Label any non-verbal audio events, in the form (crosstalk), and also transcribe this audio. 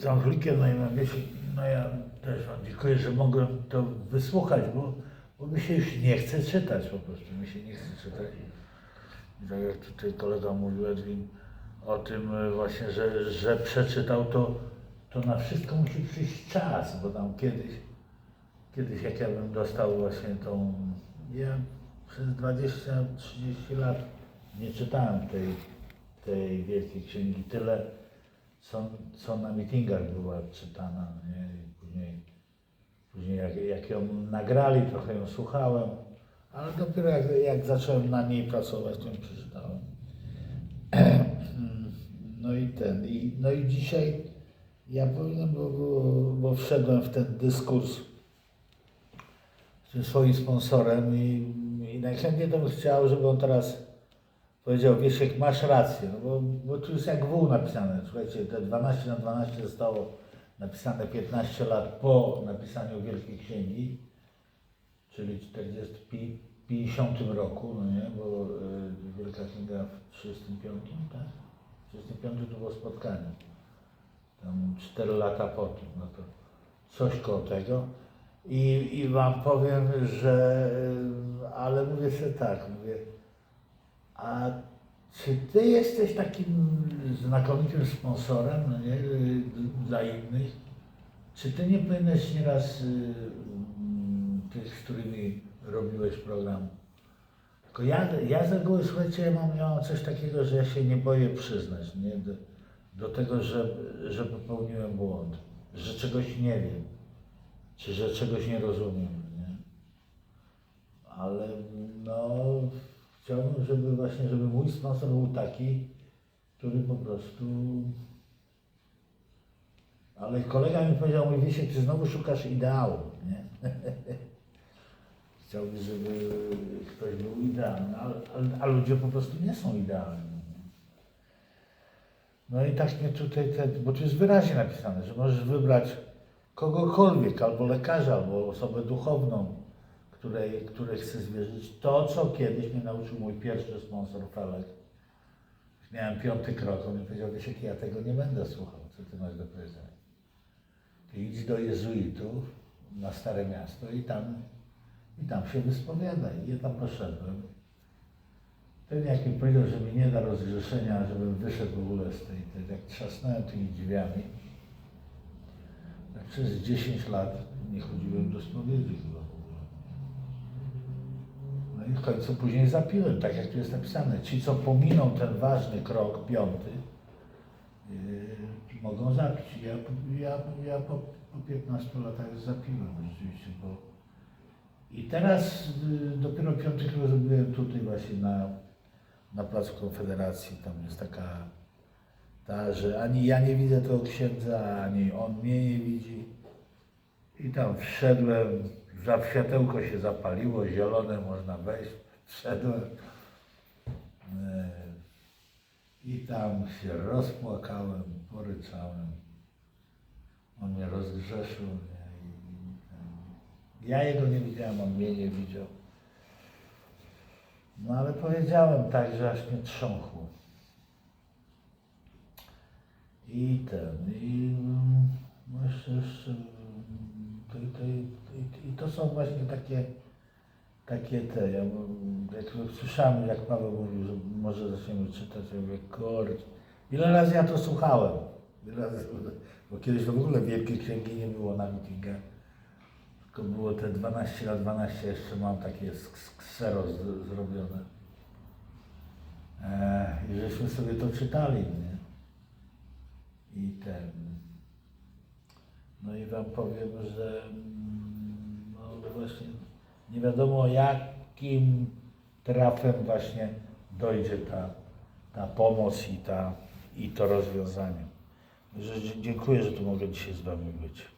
Z Anglikiem, no wiecie, no ja też wam dziękuję, że mogłem to wysłuchać, bo, bo mi się już nie chce czytać po prostu, mi się nie chce czytać. I tak jak tutaj kolega mówił, Edwin, o tym e, właśnie, że, że przeczytał to, to na wszystko musi przyjść czas, bo tam kiedyś, kiedyś jak ja bym dostał właśnie tą, ja przez 20-30 lat nie czytałem tej, tej wielkiej księgi tyle, co, co na mitingach była czytana, nie? I później, później jak, jak ją nagrali, trochę ją słuchałem, ale dopiero jak, jak zacząłem na niej pracować, to ją przeczytałem. (clears throat) No i ten, i, no i dzisiaj ja powiem, bo, bo, bo wszedłem w ten dyskurs z tym swoim sponsorem i, i najchętniej to bym chciał, żeby on teraz powiedział, Wiesiek, masz rację, no bo, bo tu jest jak wół napisane. Słuchajcie, te 12 na 12 zostało napisane 15 lat po napisaniu Wielkiej Księgi, czyli 40, pi- 50 roku, no nie, bo y, Wielka Księga w 35, tak? W 35 to było spotkanie. Tam 4 lata po tym, no to coś koło tego. I, I wam powiem, że, y, ale mówię sobie tak, mówię, a czy ty jesteś takim znakomitym sponsorem no nie, y, dla innych? Czy ty nie powinieneś nieraz y, mm, tych, z którymi robiłeś program? Tylko ja, ja z reguły, słuchajcie, ja mam, ja mam coś takiego, że ja się nie boję przyznać nie? Do, do tego, że, że popełniłem błąd, że czegoś nie wiem, czy że czegoś nie rozumiem. Nie? ale no chciałbym, żeby właśnie, żeby mój sponsor był taki, który po prostu ale kolega mi powiedział, mówi Wiesiek, ty znowu szukasz ideału, nie? (laughs) Chciałbym, żeby ktoś był idealny, ale, ale, a ludzie po prostu nie są idealni. No i tak mnie tutaj, te, bo tu jest wyraźnie napisane, że możesz wybrać kogokolwiek, albo lekarza, albo osobę duchowną, której, której chcę zwierzyć. To, co kiedyś mnie nauczył mój pierwszy sponsor Felek. Miałem piąty krok, on mi powiedział, Wiesiek, ja tego nie będę słuchał, co ty masz do powiedzenia. Ty idź do jezuitów na Stare Miasto i tam, i tam się wyspowiadaj. I ja tam poszedłem. Ten jak mi powiedział, że mi nie da rozgrzeszenia, żebym wyszedł w ogóle z tej, tej jak trzasnąłem tymi drzwiami, tak przez 10 lat nie chodziłem do spowiedzi chyba w ogóle. No i w końcu później zapiłem, tak jak tu jest napisane. Ci, co pominą ten ważny krok, piąty, yy, mogą zapić. Ja, ja, ja po, po 15 latach zapiłem rzeczywiście, bo i teraz y, dopiero piąty krok zrobiłem tutaj właśnie na, na Placu Konfederacji. Tam jest taka ta, że ani ja nie widzę tego księdza, ani on mnie nie widzi. I tam wszedłem, za światełko się zapaliło, zielone można wejść, wszedłem. E, I tam się rozpłakałem, poryczałem. On mnie rozgrzeszył. Nie? Ja jego nie widziałem, on mnie nie widział. No ale powiedziałem tak, że aż mnie trząchło. I ten, i mm, no jeszcze, jeszcze mm, to, to, i, i to są właśnie takie, takie te, ja jak słyszałem, jak Paweł mówił, że może zaczniemy czytać, ja mówię, ile razy ja to słuchałem, ile razy, bo kiedyś to w ogóle wielkiej księgi nie było na mitingach, tylko było te 12 na 12, jeszcze mam takie ksero zrobione. E, I żeśmy sobie to czytali, nie? I ten. No i wam powiem, że właśnie nie wiadomo jakim trafem właśnie dojdzie ta, ta pomoc i, ta, i to rozwiązanie. Dziękuję, że tu mogę dzisiaj z wami być.